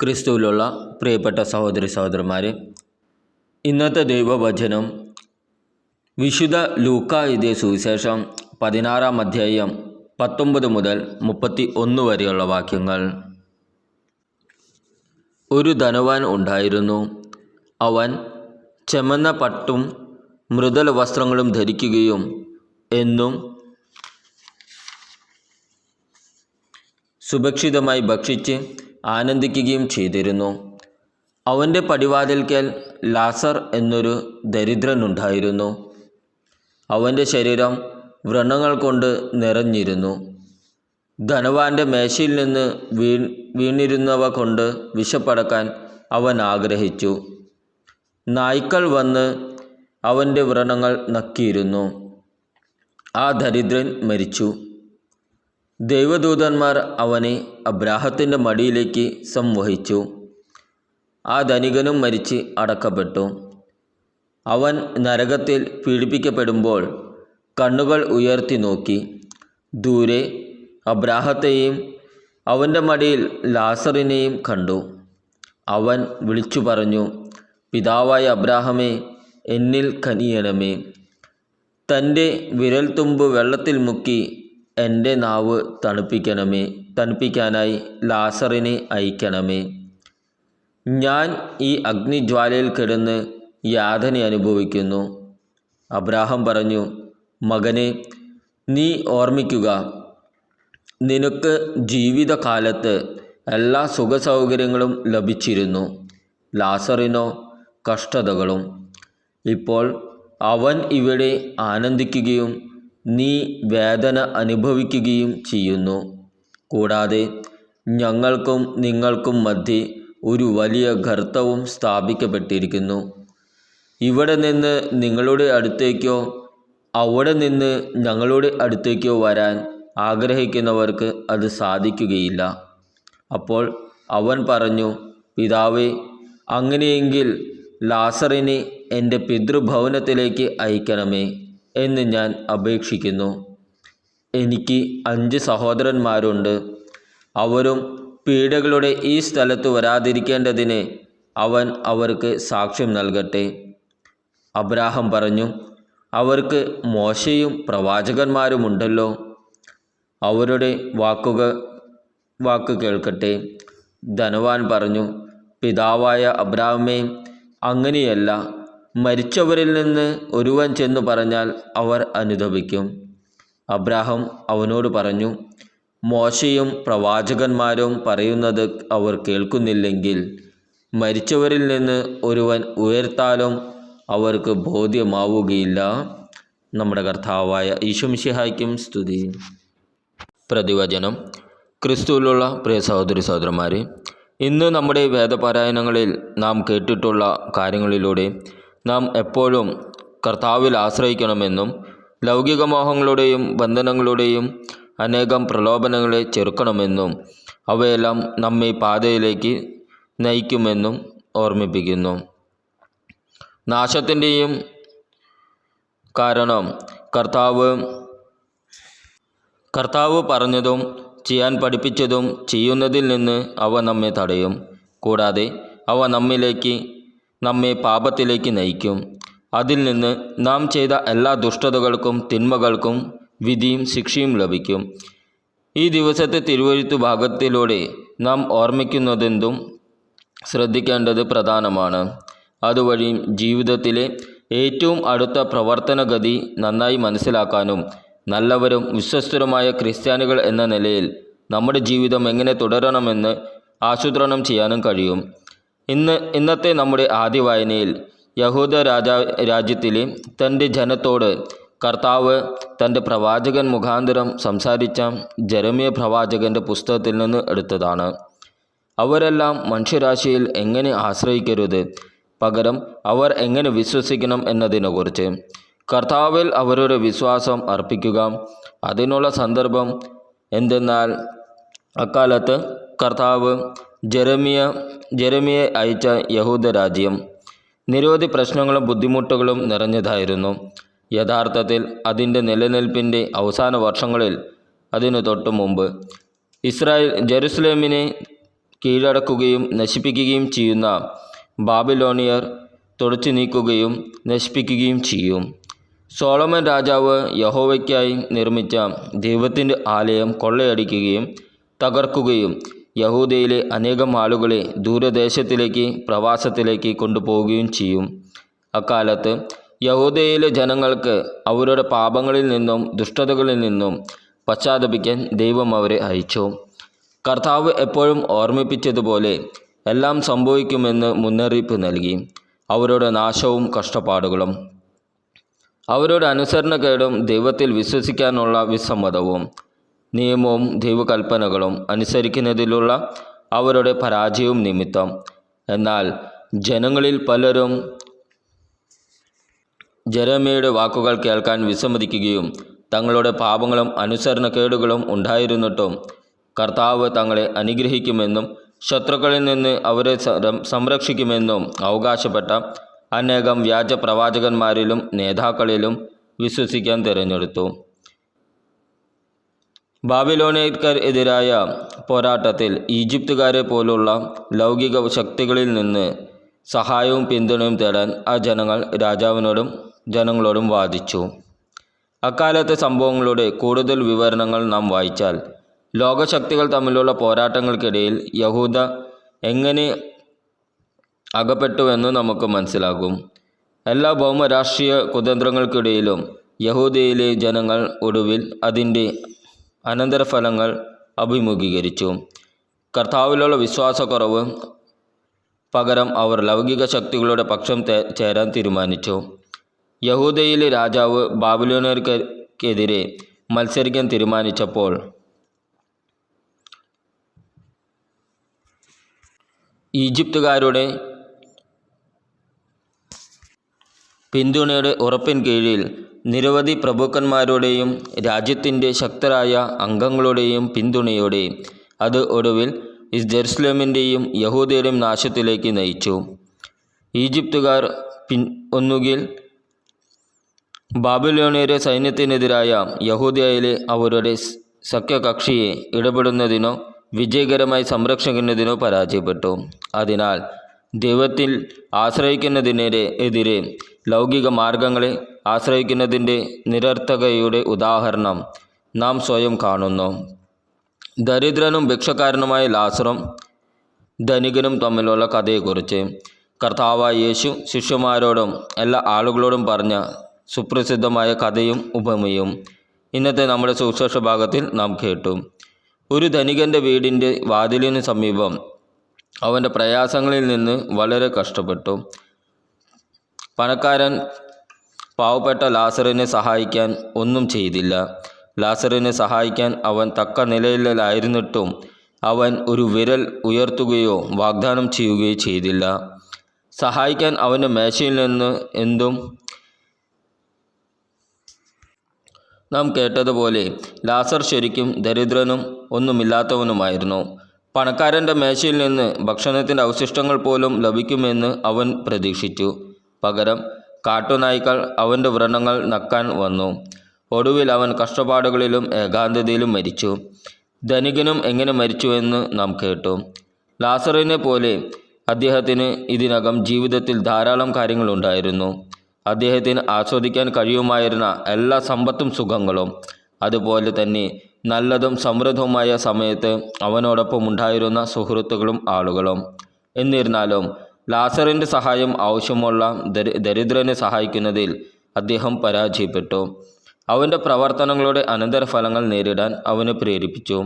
ക്രിസ്തുവിലുള്ള പ്രിയപ്പെട്ട സഹോദരി സഹോദരന്മാരെ ഇന്നത്തെ ദൈവവചനം വിശുദ്ധ ലൂക്ക എഴുതിയ സുവിശേഷം പതിനാറാം അധ്യായം പത്തൊമ്പത് മുതൽ മുപ്പത്തി ഒന്ന് വരെയുള്ള വാക്യങ്ങൾ. ഒരു ധനവാൻ ഉണ്ടായിരുന്നു. അവൻ ചെമന്ന പട്ടും മൃദുല വസ്ത്രങ്ങളും ധരിക്കുകയും എന്നും സുഭക്ഷിതമായി ഭക്ഷിച്ച് ആനന്ദിക്കുകയും ചെയ്തിരുന്നു. അവന്റെ പടിവാതിൽക്കൽ ലാസർ എന്നൊരു ദരിദ്രനുണ്ടായിരുന്നു. അവന്റെ ശരീരം വ്രണങ്ങൾ കൊണ്ട് നിറഞ്ഞിരുന്നു. ധനവാന്റെ മേശയിൽ നിന്ന് വീ വീണിരുന്നവ കൊണ്ട് വിശപ്പടക്കാൻ അവൻ ആഗ്രഹിച്ചു. നായ്ക്കൾ വന്ന് അവന്റെ വ്രണങ്ങൾ നക്കിയിരുന്നു. ആ ദരിദ്രൻ മരിച്ചു. ദൈവദൂതന്മാർ അവനെ അബ്രാഹത്തിന്റെ മടിയിലേക്ക് സംവഹിച്ചു. ആ ധനികനും മരിച്ച് അടക്കപ്പെട്ടു. അവൻ നരകത്തിൽ പീഡിപ്പിക്കപ്പെടുമ്പോൾ കണ്ണുകൾ ഉയർത്തി നോക്കി. ദൂരെ അബ്രാഹത്തെയും അവന്റെ മടിയിൽ ലാസറിനെയും കണ്ടു. അവൻ വിളിച്ചു പറഞ്ഞു പിതാവായ അബ്രാഹമേ എന്നിൽ കനിയണമേ. തന്റെ വിരൽത്തുമ്പ് വെള്ളത്തിൽ മുക്കി എന്റെ നാവ് തണുപ്പിക്കണമേ തണുപ്പിക്കാനായി ലാസറിനെ അയക്കണമേ. ഞാൻ ഈ അഗ്നിജ്വാലയിൽ കിടന്ന് യാതന അനുഭവിക്കുന്നു. അബ്രാഹം പറഞ്ഞു മകനെ നീ ഓർമ്മിക്കുക നിനക്ക് ജീവിതകാലത്ത് എല്ലാ സുഖസൗകര്യങ്ങളും ലഭിച്ചിരുന്നു ലാസറിനോ കഷ്ടതകളും. ഇപ്പോൾ അവൻ ഇവിടെ ആനന്ദിക്കുകയും നീ വേദന അനുഭവിക്കുകയും ചെയ്യുന്നു. കൂടാതെ ഞങ്ങൾക്കും നിങ്ങൾക്കും മധ്യേ ഒരു വലിയ ഗർത്തവും സ്ഥാപിക്കപ്പെട്ടിരിക്കുന്നു. ഇവിടെ നിന്ന് നിങ്ങളുടെ അടുത്തേക്കോ അവിടെ നിന്ന് ഞങ്ങളുടെ അടുത്തേക്കോ വരാൻ ആഗ്രഹിക്കുന്നവർക്ക് അത് സാധിക്കുകയില്ല. അപ്പോൾ അവൻ പറഞ്ഞു പിതാവേ അങ്ങനെയെങ്കിൽ ലാസറിനെ എന്റെ പിതൃഭവനത്തിലേക്ക് അയക്കണമേ. എന്ന് ഞാൻ അപേക്ഷിക്കുന്നു. എനിക്ക് അഞ്ച് സഹോദരന്മാരുണ്ട്. അവരും പീഡകളുടെ ഈ സ്ഥലത്ത് വരാതിരിക്കേണ്ടതിന് അവൻ അവർക്ക് സാക്ഷ്യം നൽകട്ടെ. അബ്രാഹം പറഞ്ഞു അവർക്ക് മോശയും പ്രവാചകന്മാരുമുണ്ടല്ലോ. അവരുടെ വാക്കുക വാക്ക് കേൾക്കട്ടെ. ധനവാൻ പറഞ്ഞു പിതാവായ അബ്രാഹമേ അങ്ങനെയല്ല. മരിച്ചവരിൽ നിന്ന് ഒരുവൻ ചെന്നു പറഞ്ഞാൽ അവർ അനുദപിക്കും. അബ്രാഹം അവനോട് പറഞ്ഞു മോശയും പ്രവാചകന്മാരും പറയുന്നത് അവർ കേൾക്കുന്നില്ലെങ്കിൽ മരിച്ചവരിൽ നിന്ന് ഒരുവൻ ഉയർത്താലും അവർക്ക് ബോധ്യമാവുകയില്ല. നമ്മുടെ കർത്താവായ ഈശുംഷിഹായ്ക്കും സ്തുതി. പ്രതിവചനം ക്രിസ്തുവിലുള്ള പ്രിയ സഹോദരി സഹോദരന്മാരെ ഇന്ന് നമ്മുടെ വേദപാരായണങ്ങളിൽ നാം കേട്ടിട്ടുള്ള കാര്യങ്ങളിലൂടെ നാം എപ്പോഴും കർത്താവിൽ ആശ്രയിക്കണമെന്നും ലൗകിക മോഹങ്ങളുടെയും ബന്ധനങ്ങളുടെയും അനേകം പ്രലോഭനങ്ങളെ ചെറുക്കണമെന്നും അവയെല്ലാം നമ്മെ പാതയിലേക്ക് നയിക്കുമെന്നും ഓർമ്മിപ്പിക്കുന്നു. നാശത്തിന്റെയും കാരണം കർത്താവ് കർത്താവ് പറഞ്ഞതും ചെയ്യാൻ പഠിപ്പിച്ചതും ചെയ്യുന്നതിൽ നിന്ന് അവ നമ്മെ തടയും. കൂടാതെ അവ നമ്മിലേക്ക് നമ്മെ പാപത്തിലേക്ക് നയിക്കും. അതിൽ നിന്ന് നാം ചെയ്ത എല്ലാ ദുഷ്ടതകൾക്കും തിന്മകൾക്കും വിധിയും ശിക്ഷയും ലഭിക്കും. ഈ ദിവസത്തെ തിരുവഴുത്തു ഭാഗത്തിലൂടെ നാം ഓർമ്മിക്കുന്നതെന്തും ശ്രദ്ധിക്കേണ്ടത് പ്രധാനമാണ്. അതുവഴി ജീവിതത്തിലെ ഏറ്റവും അടുത്ത പ്രവർത്തനഗതി നന്നായി മനസ്സിലാക്കാനും നല്ലവരും വിശ്വസ്തരുമായ ക്രിസ്ത്യാനികൾ എന്ന നിലയിൽ നമ്മുടെ ജീവിതം എങ്ങനെ തുടരണമെന്ന് ആസൂത്രണം ചെയ്യാനും കഴിയും. ഇന്ന് ഇന്നത്തെ നമ്മുടെ ആദ്യ വായനയിൽ യഹൂദ രാജാ രാജ്യത്തിലെ തന്റെ ജനത്തോട് കർത്താവ് തന്റെ പ്രവാചകൻ മുഖാന്തരം സംസാരിച്ച ജെറമിയ പ്രവാചകന്റെ പുസ്തകത്തിൽ നിന്ന് എടുത്തതാണ്. അവരെല്ലാം മനുഷ്യരാശിയിൽ എങ്ങനെ ആശ്രയിക്കരുത്? പകരം അവർ എങ്ങനെ വിശ്വസിക്കണം എന്നതിനെക്കുറിച്ച്. കർത്താവിൽ അവരുടെ വിശ്വാസം അർപ്പിക്കുക. അതിനുള്ള സന്ദർഭം എന്തെന്നാൽ അക്കാലത്ത് കർത്താവ് ജെറമിയ ജെറമിയെ അയച്ച യഹൂദരാജ്യം നിരവധി പ്രശ്നങ്ങളും ബുദ്ധിമുട്ടുകളും നിറഞ്ഞതായിരുന്നു. യഥാർത്ഥത്തിൽ അതിന്റെ നിലനിൽപ്പിന്റെ അവസാന വർഷങ്ങളിൽ അതിനു തൊട്ടു മുമ്പ്. ഇസ്രായേൽ ജെറുസലേമിനെ കീഴടക്കുകയും നശിപ്പിക്കുകയും ചെയ്യുന്ന ബാബിലോണിയർ തുടച്ചു നീക്കുകയും നശിപ്പിക്കുകയും ചെയ്യും. സോളമൻ രാജാവ് യഹോവയ്ക്കായി നിർമ്മിച്ച ദൈവത്തിന്റെ ആലയം കൊള്ളയടിക്കുകയും തകർക്കുകയും യഹൂദയിലെ അനേകം ആളുകളെ ദൂരദേശത്തിലേക്ക് പ്രവാസത്തിലേക്ക് കൊണ്ടുപോവുകയും ചെയ്യും. അക്കാലത്ത് യഹൂദയിലെ ജനങ്ങൾക്ക് അവരുടെ പാപങ്ങളിൽ നിന്നും ദുഷ്ടതകളിൽ നിന്നും പശ്ചാത്തപിക്കാൻ ദൈവം അവരെ അയച്ചു. കർത്താവ് എപ്പോഴും ഓർമ്മിപ്പിച്ചതുപോലെ എല്ലാം സംഭവിക്കുമെന്ന് മുന്നറിയിപ്പ് നൽകി. അവരുടെ നാശവും കഷ്ടപ്പാടുകളും അവരുടെ അനുസരണക്കേടും ദൈവത്തിൽ വിശ്വസിക്കാനുള്ള വിസമ്മതവും നിയമവും ദൈവകൽപ്പനകളും അനുസരിക്കുന്നതിലുള്ള അവരുടെ പരാജയവും നിമിത്തം. എന്നാൽ ജനങ്ങളിൽ പലരും ജരമയുടെ വാക്കുകൾ കേൾക്കാൻ വിസമ്മതിക്കുകയും തങ്ങളുടെ പാപങ്ങളും അനുസരണക്കേടുകളും ഉണ്ടായിരുന്നിട്ടും കർത്താവ് തങ്ങളെ അനുഗ്രഹിക്കുമെന്നും ശത്രുക്കളിൽ നിന്ന് അവരെ സംരക്ഷിക്കുമെന്നും അവകാശപ്പെട്ട അനേകം വ്യാജ പ്രവാചകന്മാരിലും നേതാക്കളിലും വിശ്വസിക്കാൻ തിരഞ്ഞെടുത്തു. ബാബിലോണിയക്കാർ എതിരായ പോരാട്ടത്തിൽ ഈജിപ്തുകാരെ പോലുള്ള ലൗകിക ശക്തികളിൽ നിന്ന് സഹായവും പിന്തുണയും തേടാൻ ആ ജനങ്ങൾ രാജാവിനോടും ജനങ്ങളോടും വാദിച്ചു. അക്കാലത്തെ സംഭവങ്ങളുടെ കൂടുതൽ വിവരണങ്ങൾ നാം വായിച്ചാൽ ലോകശക്തികൾ തമ്മിലുള്ള പോരാട്ടങ്ങൾക്കിടയിൽ യഹൂദ എങ്ങനെ അകപ്പെട്ടുവെന്ന് നമുക്ക് മനസ്സിലാകും. എല്ലാ ഭൗമരാഷ്ട്രീയ കുതന്ത്രങ്ങൾക്കിടയിലും യഹൂദയിലെ ജനങ്ങൾ ഒടുവിൽ അതിന്റെ അനന്തരഫലങ്ങൾ അഭിമുഖീകരിച്ചു. കർത്താവിലുള്ള വിശ്വാസക്കുറവ് പകരം അവർ ലൗകിക ശക്തികളുടെ പക്ഷം ചേരാൻ തീരുമാനിച്ചു. യഹൂദയിലെ രാജാവ് ബാബുലോനർക്കെതിരെ മത്സരിക്കാൻ തീരുമാനിച്ചപ്പോൾ ഈജിപ്തുകാരുടെ പിന്തുണയുടെ ഉറപ്പിൻ കീഴിൽ നിരവധി പ്രഭുക്കന്മാരുടെയും രാജ്യത്തിന്റെ ശക്തരായ അംഗങ്ങളുടെയും പിന്തുണയോടെ അത് ഒടുവിൽ ജെറുസലേമിന്റെയും യഹൂദയുടെയും നാശത്തിലേക്ക് നയിച്ചു. ഈജിപ്തുകാർ പിൻ ഒന്നുകിൽ ബാബിലോണിയരെ സൈന്യത്തിനെതിരായ യഹൂദയിലെ അവരുടെ സഖ്യകക്ഷിയെ ഇടപെടുന്നതിനോ വിജയകരമായി സംരക്ഷിക്കുന്നതിനോ പരാജയപ്പെട്ടു. അതിനാൽ ദൈവത്തിൽ ആശ്രയിക്കുന്നതിനെതിരെ എതിരെ ലൗകിക മാർഗങ്ങളെ ആശ്രയിക്കുന്നതിന്റെ നിരർത്ഥകയുടെ ഉദാഹരണം നാം സ്വയം കാണുന്നു. ദരിദ്രനും ഭിക്ഷക്കാരനുമായ ലാസറും ധനികനും തമ്മിലുള്ള കഥയെക്കുറിച്ച് കർത്താവായ യേശു ശിഷ്യന്മാരോടും എല്ലാ ആളുകളോടും പറഞ്ഞ സുപ്രസിദ്ധമായ കഥയും ഉപമയും ഇന്നത്തെ നമ്മുടെ സുവിശേഷ ഭാഗത്തിൽ നാം കേട്ടു. ഒരു ധനികന്റെ വീടിന്റെ വാതിലിന് സമീപം അവന്റെ പ്രയാസങ്ങളിൽ നിന്ന് വളരെ കഷ്ടപ്പെട്ടു. പണക്കാരൻ പാവപ്പെട്ട ലാസറിനെ സഹായിക്കാൻ ഒന്നും ചെയ്തില്ല. ലാസറിനെ സഹായിക്കാൻ അവൻ തക്ക നിലയിലായിരുന്നിട്ടും അവൻ ഒരു വിരൽ ഉയർത്തുകയോ വാഗ്ദാനം ചെയ്യുകയോ ചെയ്തില്ല. സഹായിക്കാൻ അവന്റെ മേശയിൽ നിന്ന് എന്തും നാം കേട്ടതുപോലെ ലാസർ ശരിക്കും ദരിദ്രനും ഒന്നുമില്ലാത്തവനുമായിരുന്നു. പണക്കാരന്റെ മേശയിൽ നിന്ന് ഭക്ഷണത്തിന്റെ അവശിഷ്ടങ്ങൾ പോലും ലഭിക്കുമെന്ന് അവൻ പ്രതീക്ഷിച്ചു. പകരം കാട്ടുനായ്ക്കൾ അവന്റെ വ്രണങ്ങൾ നക്കാൻ വന്നു. ഒടുവിൽ അവൻ കഷ്ടപ്പാടുകളിലും ഏകാന്തതയിലും മരിച്ചു. ധനികനും എങ്ങനെ മരിച്ചുവെന്ന് നാം കേട്ടു. ലാസറിനെ പോലെ അദ്ദേഹത്തിന് ഇതിനകം ജീവിതത്തിൽ ധാരാളം കാര്യങ്ങളുണ്ടായിരുന്നു അദ്ദേഹത്തിന് ആസ്വദിക്കാൻ കഴിയുമായിരുന്ന എല്ലാ സമ്പത്തും സുഖങ്ങളും അതുപോലെ തന്നെ നല്ലതും സമൃദ്ധവുമായ സമയത്ത് അവനോടൊപ്പം ഉണ്ടായിരുന്ന സുഹൃത്തുക്കളും ആളുകളും. എന്നിരുന്നാലും ലാസറിന്റെ സഹായം ആവശ്യമുള്ള ദരി ദരിദ്രനെ സഹായിക്കുന്നതിൽ അദ്ദേഹം പരാജയപ്പെട്ടു. അവന്റെ പ്രവർത്തനങ്ങളുടെ അനന്തരഫലങ്ങൾ നേരിടാൻ അവനെ പ്രേരിപ്പിച്ചു.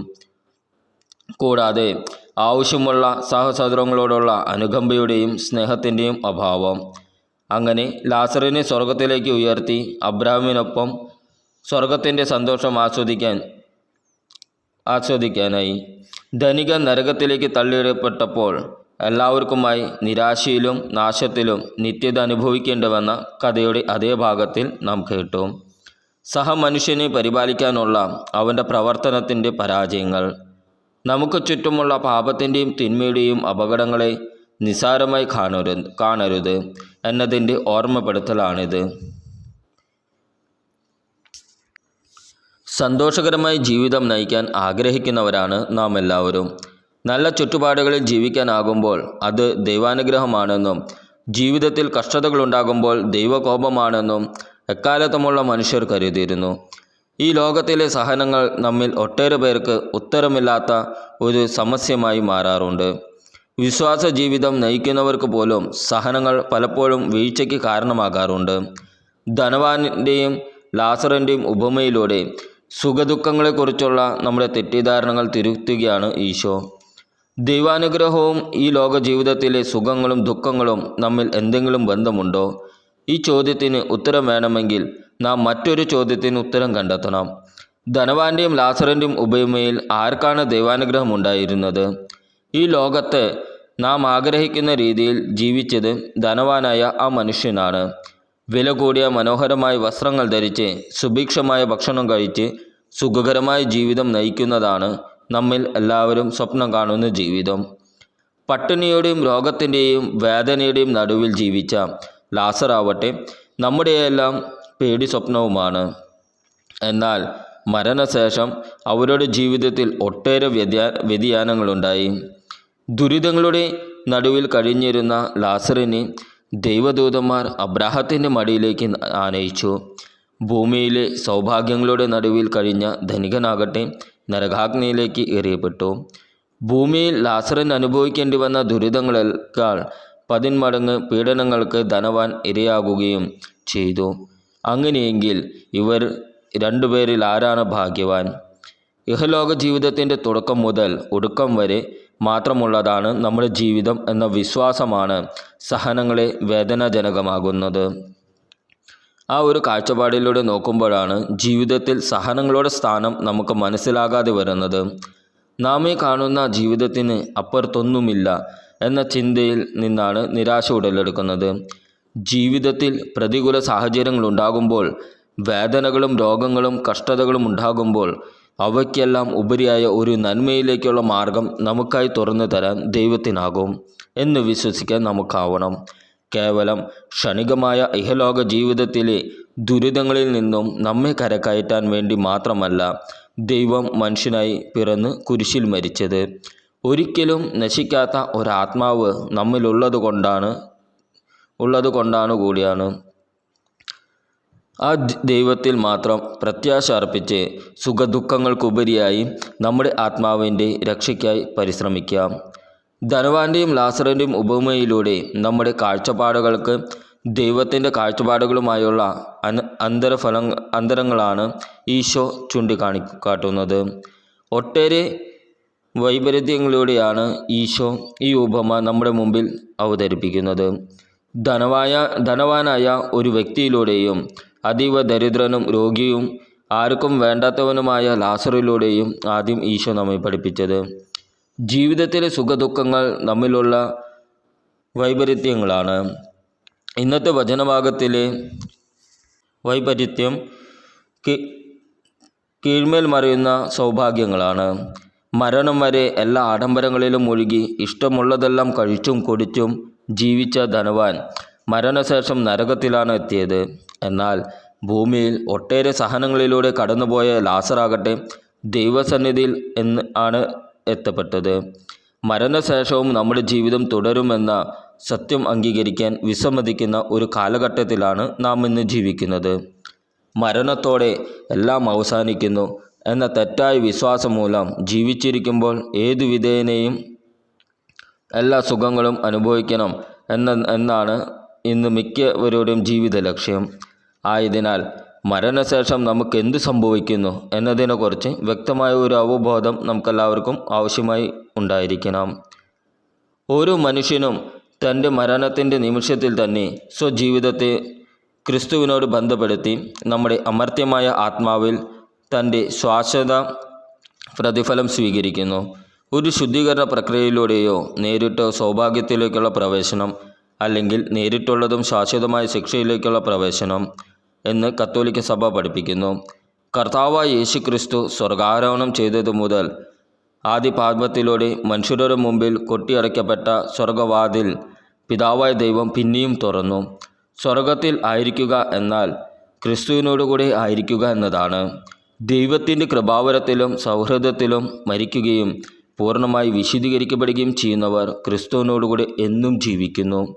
കൂടാതെ ആവശ്യമുള്ള സഹസദൃങ്ങളോടുള്ള അനുകമ്പയുടെയും സ്നേഹത്തിന്റെയും അഭാവം. അങ്ങനെ ലാസറിനെ സ്വർഗത്തിലേക്ക് ഉയർത്തി അബ്രാമിനൊപ്പം സ്വർഗത്തിന്റെ സന്തോഷം ആസ്വദിക്കാൻ ആസ്വദിക്കാനായി ധനികൻ നരകത്തിലേക്ക് തള്ളിയിടപ്പെട്ടപ്പോൾ എല്ലാവർക്കുമായി നിരാശയിലും നാശത്തിലും നിത്യത അനുഭവിക്കേണ്ടവെന്ന കഥയുടെ അതേ ഭാഗത്തിൽ നാം കേട്ടു. സഹമനുഷ്യനെ പരിപാലിക്കാനുള്ള അവന്റെ പ്രവർത്തനത്തിന്റെ പരാജയങ്ങൾ. നമുക്ക് ചുറ്റുമുള്ള പാപത്തിന്റെയും തിന്മയുടെയും അപകടങ്ങളെ നിസാരമായി കാണരുത് കാണരുത് എന്നതിന്റെ ഓർമ്മപ്പെടുത്തലാണിത്. സന്തോഷകരമായ ജീവിതം നയിക്കാൻ ആഗ്രഹിക്കുന്നവരാണ് നാം എല്ലാവരും നല്ല ചുറ്റുപാടുകളിൽ ജീവിക്കാനാകുമ്പോൾ അത് ദൈവാനുഗ്രഹമാണെന്നും ജീവിതത്തിൽ കഷ്ടതകളുണ്ടാകുമ്പോൾ ദൈവകോപമാണെന്നും എക്കാലത്തുമുള്ള മനുഷ്യർ കരുതിയിരുന്നു. ഈ ലോകത്തിലെ സഹനങ്ങൾ നമ്മിൽ ഒട്ടേറെ പേർക്ക് ഉത്തരമില്ലാത്ത ഒരു സമസ്യമായി മാറാറുണ്ട്. വിശ്വാസ ജീവിതം നയിക്കുന്നവർക്ക് പോലും സഹനങ്ങൾ പലപ്പോഴും വീഴ്ചയ്ക്ക് കാരണമാകാറുണ്ട്. ധനവാനിന്റെയും ലാസറിന്റെയും ഉപമയിലൂടെ സുഖദുഃഖങ്ങളെക്കുറിച്ചുള്ള നമ്മുടെ തെറ്റിദ്ധാരണകൾ തിരുത്തുകയാണ് ഈശോ. ദൈവാനുഗ്രഹവും ഈ ലോക ജീവിതത്തിലെ സുഖങ്ങളും ദുഃഖങ്ങളും നമ്മിൽ എന്തെങ്കിലും ബന്ധമുണ്ടോ? ഈ ചോദ്യത്തിന് ഉത്തരം വേണമെങ്കിൽ നാം മറ്റൊരു ചോദ്യത്തിന് ഉത്തരം കണ്ടെത്തണം. ധനവാന്റെയും ലാസറിന്റെയും ഉപമയിൽ ആർക്കാണ് ദൈവാനുഗ്രഹം ഉണ്ടായിരുന്നത്? ഈ ലോകത്ത് നാം ആഗ്രഹിക്കുന്ന രീതിയിൽ ജീവിച്ചത് ധനവാനായ ആ മനുഷ്യനാണ്. വില കൂടിയ മനോഹരമായ വസ്ത്രങ്ങൾ ധരിച്ച് സുഭിക്ഷമായ ഭക്ഷണം കഴിച്ച് സുഖകരമായ ജീവിതം നയിക്കുന്നതാണ് നമ്മിൽ എല്ലാവരും സ്വപ്നം കാണുന്ന ജീവിതം. പട്ടിണിയുടെയും രോഗത്തിന്റെയും വേദനയുടെയും നടുവിൽ ജീവിച്ച ലാസറാവട്ടെ നമ്മുടെയെല്ലാം പേടി സ്വപ്നവുമാണ്. എന്നാൽ മരണശേഷം അവരുടെ ജീവിതത്തിൽ ഒട്ടേറെ വ്യതിയാ വ്യതിയാനങ്ങളുണ്ടായി. ദുരിതങ്ങളുടെ നടുവിൽ കഴിഞ്ഞിരുന്ന ലാസറിനെ ദൈവദൂതന്മാർ അബ്രാഹത്തിന്റെ മടിയിലേക്ക് ആനയിച്ചു. ഭൂമിയിലെ സൗഭാഗ്യങ്ങളുടെ നടുവിൽ കഴിഞ്ഞ ധനികനാകട്ടെ നരകാഗ്നിയിലേക്ക് എറിയപ്പെട്ടു. ഭൂമിയിൽ ലാസറിന് അനുഭവിക്കേണ്ടി വന്ന ദുരിതങ്ങളേക്കാൾ പതിന്മടങ്ങ് പീഡനങ്ങൾക്ക് ധനവാൻ ഇരയാകുകയും ചെയ്തു. അങ്ങനെയെങ്കിൽ ഇവർ രണ്ടുപേരിൽ ആരാണ് ഭാഗ്യവാൻ? ഇഹലോക ജീവിതത്തിന്റെ തുടക്കം മുതൽ ഒടുക്കം വരെ മാത്രമുള്ളതാണ് നമ്മുടെ ജീവിതം എന്ന വിശ്വാസമാണ് സഹനങ്ങളെ വേദനാജനകമാകുന്നത്. ആ ഒരു കാഴ്ചപ്പാടിലൂടെ നോക്കുമ്പോഴാണ് ജീവിതത്തിൽ സഹനങ്ങളുടെ സ്ഥാനം നമുക്ക് മനസ്സിലാകാതെ വരുന്നത്. നാം ഈ കാണുന്ന ജീവിതത്തിന് അപ്പുറത്തൊന്നുമില്ല എന്ന ചിന്തയിൽ നിന്നാണ് നിരാശ ഉടലെടുക്കുന്നത്. ജീവിതത്തിൽ പ്രതികൂല സാഹചര്യങ്ങൾ ഉണ്ടാകുമ്പോൾ വേദനകളും രോഗങ്ങളും കഷ്ടതകളും ഉണ്ടാകുമ്പോൾ അവയ്ക്കെല്ലാം ഉപരിയായ ഒരു നന്മയിലേക്കുള്ള മാർഗം നമുക്കായി തുറന്നു തരാൻ ദൈവത്തിനാകും എന്ന് വിശ്വസിക്കാൻ നമുക്കാവണം. കേവലം ക്ഷണികമായ ഇഹലോക ജീവിതത്തിലെ ദുരിതങ്ങളിൽ നിന്നും നമ്മെ കരക്കയറ്റാൻ വേണ്ടി മാത്രമല്ല ദൈവം മനുഷ്യനായി പിറന്ന് കുരിശിൽ മരിച്ചത്. ഒരിക്കലും നശിക്കാത്ത ഒരാത്മാവ് നമ്മിലുള്ളത് കൊണ്ടാണ് ഉള്ളത് കൊണ്ടാണ് കൂടിയാണ്. ആ ദൈവത്തിൽ മാത്രം പ്രത്യാശ അർപ്പിച്ച് സുഖദുഃഖങ്ങൾക്കുപരിയായി നമ്മുടെ ആത്മാവിന്റെ രക്ഷയ്ക്കായി പരിശ്രമിക്കാം. ധനവാന്റെയും ലാസറിന്റെയും ഉപമയിലൂടെ നമ്മുടെ കാഴ്ചപ്പാടുകൾക്ക് ദൈവത്തിന്റെ കാഴ്ചപ്പാടുകളുമായുള്ള അന അന്തരഫല അന്തരങ്ങളാണ് ഈശോ ചൂണ്ടിക്കാണി കാട്ടുന്നത് ഒട്ടേറെ വൈപരീത്യങ്ങളിലൂടെയാണ് ഈശോ ഈ ഉപമ നമ്മുടെ മുമ്പിൽ അവതരിപ്പിക്കുന്നത്. ധനവായ ധനവാനായ ഒരു വ്യക്തിയിലൂടെയും അതീവ ദരിദ്രനും രോഗിയും ആർക്കും വേണ്ടാത്തവനുമായ ലാസറിലൂടെയും ആദ്യം ഈശോ നമ്മെ പഠിപ്പിച്ചത്. ജീവിതത്തിലെ സുഖദുഃഖങ്ങൾ തമ്മിലുള്ള വൈപരീത്യങ്ങളാണ്. ഇന്നത്തെ വചനഭാഗത്തിലെ വൈപരീത്യം കീഴ്മേൽ മറിയുന്ന സൗഭാഗ്യങ്ങളാണ്. മരണം വരെ എല്ലാ ആഡംബരങ്ങളിലും ഒഴുകി ഇഷ്ടമുള്ളതെല്ലാം കഴിച്ചും കുടിച്ചും ജീവിച്ച ധനവാൻ മരണശേഷം നരകത്തിലാണ് എത്തിയത്. എന്നാൽ ഭൂമിയിൽ ഒട്ടേറെ സഹനങ്ങളിലൂടെ കടന്നുപോയ ലാസറാകട്ടെ ദൈവസന്നിധിയിൽ എന്ന് ആണ് എത്തപ്പെട്ടത്. മരണശേഷവും നമ്മുടെ ജീവിതം തുടരുമെന്ന സത്യം അംഗീകരിക്കാൻ വിസമ്മതിക്കുന്ന ഒരു കാലഘട്ടത്തിലാണ് നാം ഇന്ന് ജീവിക്കുന്നത്. മരണത്തോടെ എല്ലാം അവസാനിക്കുന്നു എന്ന തെറ്റായ വിശ്വാസം മൂലം ജീവിച്ചിരിക്കുമ്പോൾ ഏതു വിധേനയും എല്ലാ സുഖങ്ങളും അനുഭവിക്കണം എന്ന എന്നാണ് ഇന്ന് മിക്കവരുടെയും ജീവിത ലക്ഷ്യം. ആയതിനാൽ മരണശേഷം നമുക്ക് എന്ത് സംഭവിക്കുന്നു എന്നതിനെക്കുറിച്ച് വ്യക്തമായ ഒരു അവബോധം നമുക്കെല്ലാവർക്കും ആവശ്യമായി ഉണ്ടായിരിക്കണം. ഓരോ മനുഷ്യനും തന്റെ മരണത്തിന്റെ നിമിഷത്തിൽ തന്നെ സ്വജീവിതത്തെ ക്രിസ്തുവിനോട് ബന്ധപ്പെടുത്തി നമ്മുടെ അമർത്യമായ ആത്മാവിൽ തന്റെ ശാശ്വത പ്രതിഫലം സ്വീകരിക്കുന്നു. ഒരു ശുദ്ധീകരണ പ്രക്രിയയിലൂടെയോ നേരിട്ടോ സൗഭാഗ്യത്തിലേക്കുള്ള പ്രവേശനം അല്ലെങ്കിൽ നേരിട്ടുള്ളതും ശാശ്വതമായ ശിക്ഷയിലേക്കുള്ള പ്രവേശനം എന്ന് കത്തോലിക്ക സഭ പഠിപ്പിക്കുന്നു. കർത്താവ് യേശു ക്രിസ്തു സ്വർഗാരോഹണം ചെയ്തതു മുതൽ ആദ്യ പാപത്തിലൂടെ മനുഷ്യരുടെ മുമ്പിൽ കൊട്ടിയടയ്ക്കപ്പെട്ട സ്വർഗവാതിൽ പിതാവായ ദൈവം പിന്നെയും തുറന്നു. സ്വർഗത്തിൽ ആയിരിക്കുക എന്നാൽ ക്രിസ്തുവിനോടുകൂടി ആയിരിക്കുക എന്നതാണ്. ദൈവത്തിന്റെ കൃപാവരത്തിലും സൗഹൃദത്തിലും മരിക്കുകയും പൂർണമായി വിശദീകരിക്കപ്പെടുകയും ചെയ്യുന്നവർ ക്രിസ്തുവിനോടുകൂടി എന്നും ജീവിക്കുന്നു.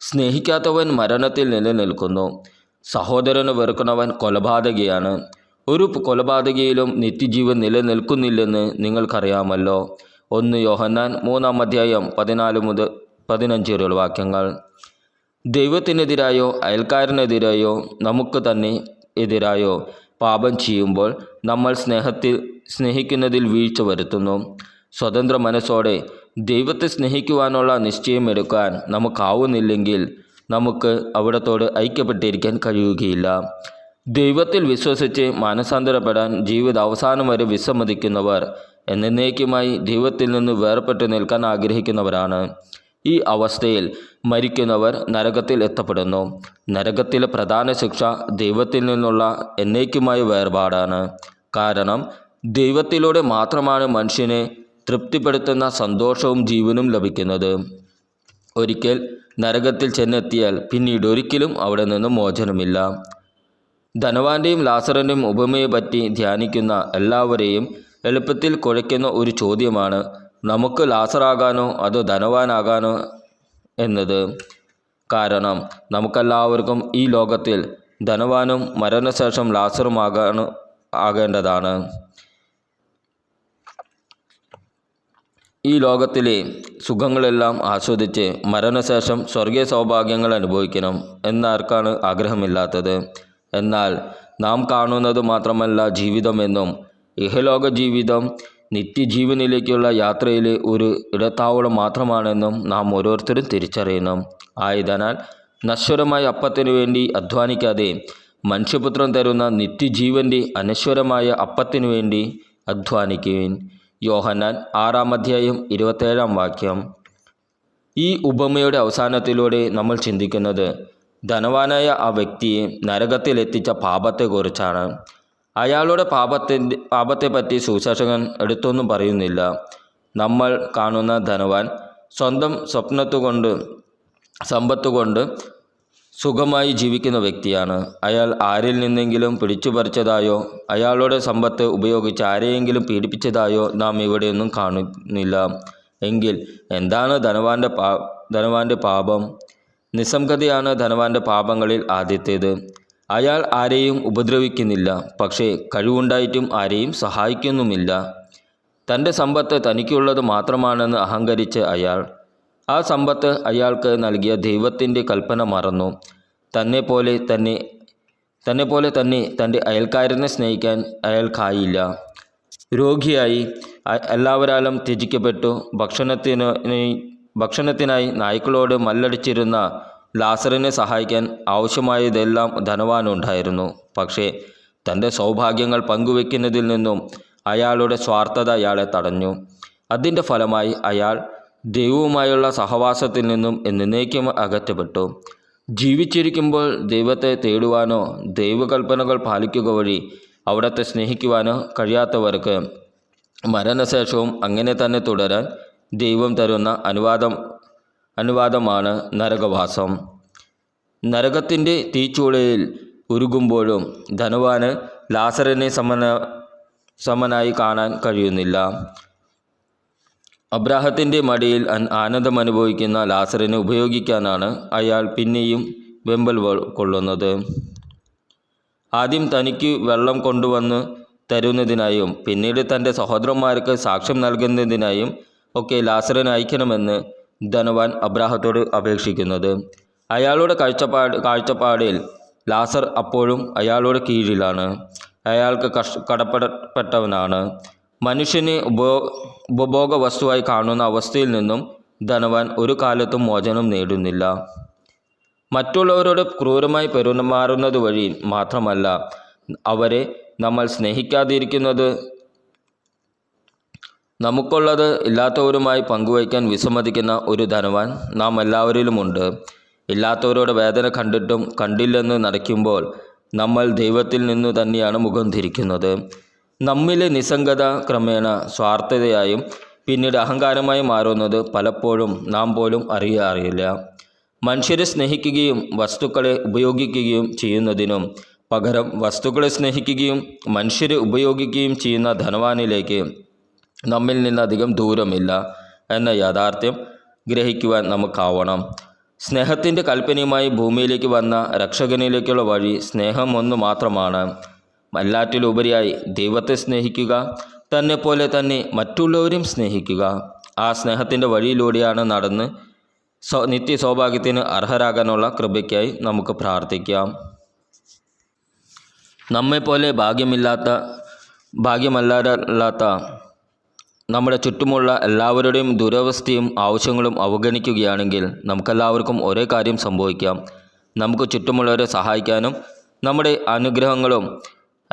സ്നേഹിക്കാത്തവൻ മരണത്തിൽ നിലനിൽക്കുന്നു. സഹോദരന് വെറുക്കുന്നവൻ കൊലപാതകയാണ്. ഒരു കൊലപാതകയിലും നിത്യജീവൻ നിലനിൽക്കുന്നില്ലെന്ന് നിങ്ങൾക്കറിയാമല്ലോ. ഒന്ന് യോഹന്നാൻ മൂന്നാം അധ്യായം പതിനാല് മുതൽ പതിനഞ്ച് വരെയുള്ള വാക്യങ്ങൾ. ദൈവത്തിനെതിരായോ അയൽക്കാരനെതിരായോ നമുക്ക് തന്നെ എതിരായോ പാപം ചെയ്യുമ്പോൾ നമ്മൾ സ്നേഹത്തിൽ സ്നേഹിക്കുന്നതിൽ വീഴ്ച വരുത്തുന്നു. സ്വതന്ത്ര മനസ്സോടെ ദൈവത്തെ സ്നേഹിക്കുവാനുള്ള നിശ്ചയം എടുക്കാൻ നമുക്കാവുന്നില്ലെങ്കിൽ നമുക്ക് അവിടത്തോട് ഐക്യപ്പെട്ടിരിക്കാൻ കഴിയുകയില്ല. ദൈവത്തിൽ വിശ്വസിച്ച് മാനസാന്തരപ്പെടാൻ ജീവിത അവസാനം വരെ വിസമ്മതിക്കുന്നവർ എന്നേക്കുമായി ദൈവത്തിൽ നിന്ന് വേർപെട്ട് നിൽക്കാൻ ആഗ്രഹിക്കുന്നവരാണ്. ഈ അവസ്ഥയിൽ മരിക്കുന്നവർ നരകത്തിൽ എത്തപ്പെടുന്നു. നരകത്തിലെ പ്രധാന ശിക്ഷ ദൈവത്തിൽ നിന്നുള്ള എന്നേക്കുമായ വേർപാടാണ്. കാരണം ദൈവത്തിലൂടെ മാത്രമാണ് മനുഷ്യനെ തൃപ്തിപ്പെടുത്തുന്ന സന്തോഷവും ജീവനും ലഭിക്കുന്നത്. ഒരിക്കൽ നരകത്തിൽ ചെന്നെത്തിയാൽ പിന്നീട് ഒരിക്കലും അവിടെ നിന്ന് മോചനമില്ല. ധനവാന്റെയും ലാസറിന്റെയും ഉപമയെ പറ്റി ധ്യാനിക്കുന്ന എല്ലാവരെയും എളുപ്പത്തിൽ കുഴയ്ക്കുന്ന ഒരു ചോദ്യമാണ് നമുക്ക് ലാസറാകാനോ അതോ ധനവാനാകാനോ? എന്നത്. കാരണം നമുക്കെല്ലാവർക്കും ഈ ലോകത്തിൽ ധനവാനും മരണശേഷം ലാസറുമാകാണ് ആകേണ്ടതാണ്. ഈ ലോകത്തിലെ സുഖങ്ങളെല്ലാം ആസ്വദിച്ച് മരണശേഷം സ്വർഗീയ സൗഭാഗ്യങ്ങൾ അനുഭവിക്കണം എന്നാർക്കാണ് ആഗ്രഹമില്ലാത്തത്. എന്നാൽ നാം കാണുന്നത് മാത്രമല്ല ജീവിതമെന്നും ഇഹലോക ജീവിതം നിത്യജീവനിലേക്കുള്ള യാത്രയിലെ ഒരു ഇടത്താവളം മാത്രമാണെന്നും നാം ഓരോരുത്തരും തിരിച്ചറിയണം. ആയതിനാൽ നശ്വരമായ അപ്പത്തിനു വേണ്ടി അധ്വാനിക്കാതെ മനുഷ്യപുത്രൻ തരുന്ന നിത്യജീവന്റെ അനശ്വരമായ അപ്പത്തിനു വേണ്ടി അധ്വാനിക്കുവിൻ. യോഹന്നാൻ ആറാം അധ്യായം ഇരുപത്തേഴാം വാക്യം. ഈ ഉപമയുടെ അവസാനത്തിലൂടെ നമ്മൾ ചിന്തിക്കുന്നത് ധനവാനായ ആ വ്യക്തിയെ നരകത്തിലെത്തിച്ച പാപത്തെക്കുറിച്ചാണ്. അയാളുടെ പാപത്തിന്റെ പാപത്തെപ്പറ്റി സുശാസകൻ എടുത്തൊന്നും പറയുന്നില്ല. നമ്മൾ കാണുന്ന ധനവാൻ സ്വന്തം സ്വപ്നത്തുകൊണ്ട് സമ്പത്തുകൊണ്ട് സുഖമായി ജീവിക്കുന്ന വ്യക്തിയാണ്. അയാൾ ആരിൽ നിന്നെങ്കിലും പിടിച്ചുപറിച്ചതായോ അയാളുടെ സമ്പത്ത് ഉപയോഗിച്ച് ആരെയെങ്കിലും പീഡിപ്പിച്ചതായോ നാം ഇവിടെയൊന്നും കാണുന്നില്ല. എങ്കിൽ എന്താണ് ധനവാന്റെ പാ ധനവാന്റെ പാപം? നിസ്സംഗതയാണ് ധനവാന്റെ പാപങ്ങളിൽ ആദ്യത്തേത്. അയാൾ ആരെയും ഉപദ്രവിക്കുന്നില്ല പക്ഷേ കഴിവുണ്ടായിട്ടും ആരെയും സഹായിക്കുന്നുമില്ല. തന്റെ സമ്പത്ത് തനിക്കുള്ളത് മാത്രമാണെന്ന് അഹങ്കരിച്ച് അയാൾ ആ സമ്പത്ത് അയാൾക്ക് നൽകിയ ദൈവത്തിന്റെ കൽപ്പന മറന്നു. തന്നെ പോലെ തന്നെ തന്നെ പോലെ തന്നെ തന്റെ അയൽക്കാരനെ സ്നേഹിക്കാൻ അയാൾക്കായില്ല. രോഗിയായി എല്ലാവരാലും ത്യജിക്കപ്പെട്ടു. ഭക്ഷണത്തിന് ഭക്ഷണത്തിനായി നായ്ക്കളോട് മല്ലടിച്ചിരുന്ന ലാസറിനെ സഹായിക്കാൻ ആവശ്യമായതെല്ലാം ധനവാനുണ്ടായിരുന്നു. പക്ഷേ തന്റെ സൗഭാഗ്യങ്ങൾ പങ്കുവെക്കുന്നതിൽ നിന്നും അയാളുടെ സ്വാർത്ഥത അയാളെ തടഞ്ഞു. അതിന്റെ ഫലമായി അയാൾ ദൈവവുമായുള്ള സഹവാസത്തിൽ നിന്നും എന്നേക്കും അകറ്റപ്പെട്ടു. ജീവിച്ചിരിക്കുമ്പോൾ ദൈവത്തെ തേടുവാനോ ദൈവകൽപ്പനകൾ പാലിക്കുക വഴി അവിടത്തെ സ്നേഹിക്കുവാനോ കഴിയാത്തവർക്ക് മരണശേഷവും അങ്ങനെ തന്നെ തുടരാൻ ദൈവം തരുന്ന അനുവാദം അനുവാദമാണ് നരകവാസം. നരകത്തിന്റെ തീച്ചൂളയിൽ ഉരുകുമ്പോഴും ധനവാന് ലാസറിനെ സമന സമനായി കാണാൻ കഴിയുന്നില്ല. അബ്രാഹത്തിന്റെ മടിയിൽ അൻ- ആനന്ദം അനുഭവിക്കുന്ന ലാസറിനെ ഉപയോഗിക്കാനാണ് അയാൾ പിന്നെയും വെമ്പൽ കൊള്ളുന്നത്. ആദ്യം തനിക്ക് വെള്ളം കൊണ്ടുവന്ന് തരുന്നതിനായും പിന്നീട് തന്റെ സഹോദരന്മാർക്ക് സാക്ഷ്യം നൽകുന്നതിനായും ഒക്കെ ലാസറിനെ അയക്കണമെന്ന് ധനവാൻ അബ്രാഹത്തോട് അപേക്ഷിക്കുന്നത്. അയാളുടെ കാഴ്ചപ്പാട് കാഴ്ചപ്പാടിൽ ലാസർ അപ്പോഴും അയാളുടെ കീഴിലാണ്. അയാൾക്ക് കഷ് കടപ്പെടപ്പെട്ടവനാണ് മനുഷ്യനെ ഉപോ ഉപഭോഗ വസ്തുവായി കാണുന്ന അവസ്ഥയിൽ നിന്നും ധനവാൻ ഒരു കാലത്തും മോചനം നേടുന്നില്ല. മറ്റുള്ളവരോട് ക്രൂരമായി പെരുമാറുന്നത് വഴി മാത്രമല്ല അവരെ നമ്മൾ സ്നേഹിക്കാതിരിക്കുന്നത്. നമുക്കുള്ളത് ഇല്ലാത്തവരുമായി പങ്കുവയ്ക്കാൻ വിസമ്മതിക്കുന്ന ഒരു ധനവാൻ നാം എല്ലാവരിലുമുണ്ട്. ഇല്ലാത്തവരോട് വേദന കണ്ടിട്ടും കണ്ടില്ലെന്ന് നടക്കുമ്പോൾ നമ്മൾ ദൈവത്തിൽ നിന്ന് തന്നെയാണ് മുഖം തിരിക്കുന്നത് നമ്മിലെ നിസ്സംഗത ക്രമേണ സ്വാർത്ഥതയായും പിന്നീട് അഹങ്കാരമായി മാറുന്നത് പലപ്പോഴും നാം പോലും അറിയാറില്ല മനുഷ്യരെ സ്നേഹിക്കുകയും വസ്തുക്കളെ ഉപയോഗിക്കുകയും ചെയ്യുന്നതിനും പകരം വസ്തുക്കളെ സ്നേഹിക്കുകയും മനുഷ്യരെ ഉപയോഗിക്കുകയും ചെയ്യുന്ന ധനവാനിലേക്ക് നമ്മിൽ നിന്നധികം ദൂരമില്ല എന്ന യാഥാർത്ഥ്യം ഗ്രഹിക്കുവാൻ നമുക്കാവണം. സ്നേഹത്തിന്റെ കൽപ്പനയുമായി ഭൂമിയിലേക്ക് വന്ന രക്ഷകനിലേക്കുള്ള വഴി സ്നേഹം ഒന്ന് മാത്രമാണ്. എല്ലാറ്റിലുപരിയായി ദൈവത്തെ സ്നേഹിക്കുക തന്നെ പോലെ തന്നെ മറ്റുള്ളവരും സ്നേഹിക്കുക. ആ സ്നേഹത്തിന്റെ വഴിയിലൂടെയാണ് നടന്ന് സോ നിത്യ സൗഭാഗ്യത്തിന് അർഹരാകാനുള്ള കൃപയ്ക്കായി നമുക്ക് പ്രാർത്ഥിക്കാം. നമ്മെപ്പോലെ ഭാഗ്യമില്ലാത്ത ഭാഗ്യമല്ലാത്ത നമ്മുടെ ചുറ്റുമുള്ള എല്ലാവരുടെയും ദുരവസ്ഥയും ആവശ്യങ്ങളും അവഗണിക്കുകയാണെങ്കിൽ നമുക്കെല്ലാവർക്കും ഒരേ കാര്യം സംഭവിക്കാം. നമുക്ക് ചുറ്റുമുള്ളവരെ സഹായിക്കാനും നമ്മുടെ അനുഗ്രഹങ്ങളും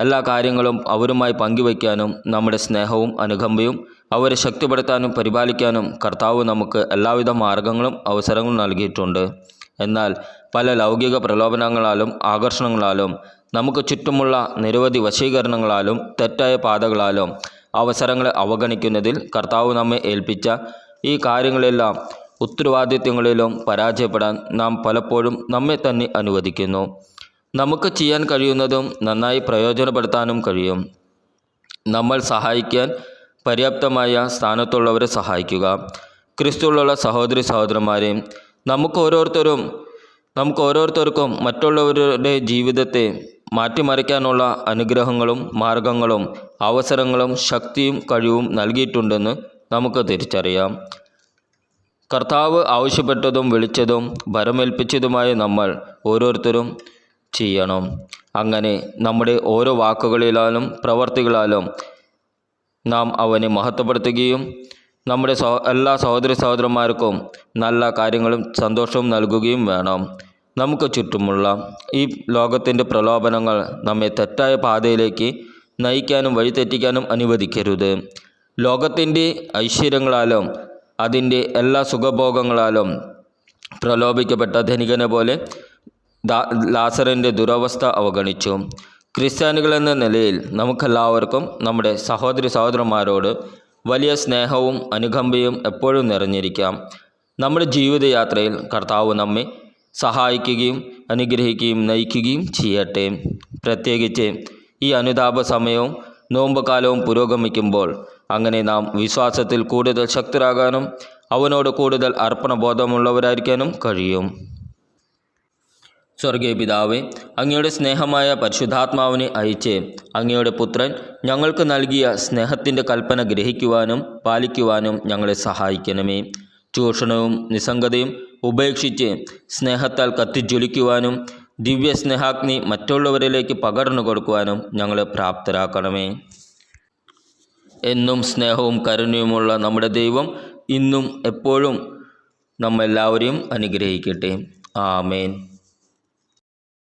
എല്ലാ കാര്യങ്ങളും അവരുമായി പങ്കുവയ്ക്കാനും നമ്മുടെ സ്നേഹവും അനുകമ്പയും അവരെ ശക്തിപ്പെടുത്താനും പരിപാലിക്കാനും കർത്താവ് നമുക്ക് എല്ലാവിധ മാർഗങ്ങളും അവസരങ്ങളും നൽകിയിട്ടുണ്ട്. എന്നാൽ പല ലൗകിക പ്രലോഭനങ്ങളാലും ആകർഷണങ്ങളാലും നമുക്ക് ചുറ്റുമുള്ള നിരവധി വശീകരണങ്ങളാലും തെറ്റായ പാതകളാലും അവസരങ്ങളെ അവഗണിക്കുന്നതിൽ കർത്താവ് നമ്മെ ഏൽപ്പിച്ച ഈ കാര്യങ്ങളെല്ലാം ഉത്തരവാദിത്വങ്ങളിലും പരാജയപ്പെടാൻ നാം പലപ്പോഴും നമ്മെ തന്നെ അനുവദിക്കുന്നു. നമുക്ക് ചെയ്യാൻ കഴിയുന്നതും നന്നായി പ്രയോജനപ്പെടുത്താനും കഴിയും. നമ്മൾ സഹായിക്കാൻ പര്യാപ്തമായ സ്ഥാനത്തുള്ളവരെ സഹായിക്കുക. ക്രിസ്തുവിലുള്ള സഹോദരി സഹോദരന്മാരെയും നമുക്ക് ഓരോരുത്തരും നമുക്ക് ഓരോരുത്തർക്കും മറ്റുള്ളവരുടെ ജീവിതത്തെ മാറ്റിമറിക്കാനുള്ള അനുഗ്രഹങ്ങളും മാർഗങ്ങളും അവസരങ്ങളും ശക്തിയും കഴിവും നൽകിയിട്ടുണ്ടെന്ന് നമുക്ക് തിരിച്ചറിയാം. കർത്താവ് ആവശ്യപ്പെട്ടതും വിളിച്ചതും ഭരമേൽപ്പിച്ചതുമായ നമ്മൾ ഓരോരുത്തരും ചെയ്യണം. അങ്ങനെ നമ്മുടെ ഓരോ വാക്കുകളിലാലും പ്രവർത്തികളാലും നാം അവനെ മഹത്വപ്പെടുത്തുകയും നമ്മുടെ സഹോ എല്ലാ സഹോദരി സഹോദരന്മാർക്കും നല്ല കാര്യങ്ങളും സന്തോഷവും നൽകുകയും വേണം. നമുക്ക് ചുറ്റുമുള്ള ഈ ലോകത്തിന്റെ പ്രലോഭനങ്ങൾ നമ്മെ തെറ്റായ പാതയിലേക്ക് നയിക്കാനും വഴിതെറ്റിക്കാനും അനുവദിക്കരുത്. ലോകത്തിന്റെ ഐശ്വര്യങ്ങളാലും അതിന്റെ എല്ലാ സുഖഭോഗങ്ങളാലും പ്രലോഭിക്കപ്പെട്ട ധനികനെ പോലെ ലാസറിന്റെ ദുരവസ്ഥ അവഗണിച്ചു. ക്രിസ്ത്യാനികൾ എന്ന നിലയിൽ നമുക്കെല്ലാവർക്കും നമ്മുടെ സഹോദരി സഹോദരന്മാരോട് വലിയ സ്നേഹവും അനുകമ്പയും എപ്പോഴും നിറഞ്ഞിരിക്കാം. നമ്മുടെ ജീവിതയാത്രയിൽ കർത്താവ് നമ്മെ സഹായിക്കുകയും അനുഗ്രഹിക്കുകയും നയിക്കുകയും ചെയ്യട്ടെ. പ്രത്യേകിച്ച് ഈ അനുതാപ സമയവും നോമ്പുകാലവും പുരോഗമിക്കുമ്പോൾ അങ്ങനെ നാം വിശ്വാസത്തിൽ കൂടുതൽ ശക്തരാകാനും അവനോട് കൂടുതൽ അർപ്പണബോധമുള്ളവരായിരിക്കാനും കഴിയും. സ്വർഗീയ പിതാവെ അങ്ങയുടെ സ്നേഹമായ പരിശുദ്ധാത്മാവിനെ അയച്ച്. അങ്ങയുടെ പുത്രൻ ഞങ്ങൾക്ക് നൽകിയ സ്നേഹത്തിന്റെ കൽപ്പന ഗ്രഹിക്കുവാനും പാലിക്കുവാനും ഞങ്ങളെ സഹായിക്കണമേ. ചൂഷണവും നിസ്സംഗതയും ഉപേക്ഷിച്ച് സ്നേഹത്താൽ കത്തിജ്വലിക്കുവാനും ദിവ്യ സ്നേഹാഗ്നി മറ്റുള്ളവരിലേക്ക് പകർന്നു കൊടുക്കുവാനും ഞങ്ങളെ പ്രാപ്തരാക്കണമേ. എന്നും സ്നേഹവും കരുണയുമുള്ള നമ്മുടെ ദൈവം ഇന്നും എപ്പോഴും നമ്മെല്ലാവരെയും അനുഗ്രഹിക്കട്ടെ. ആമേൻ.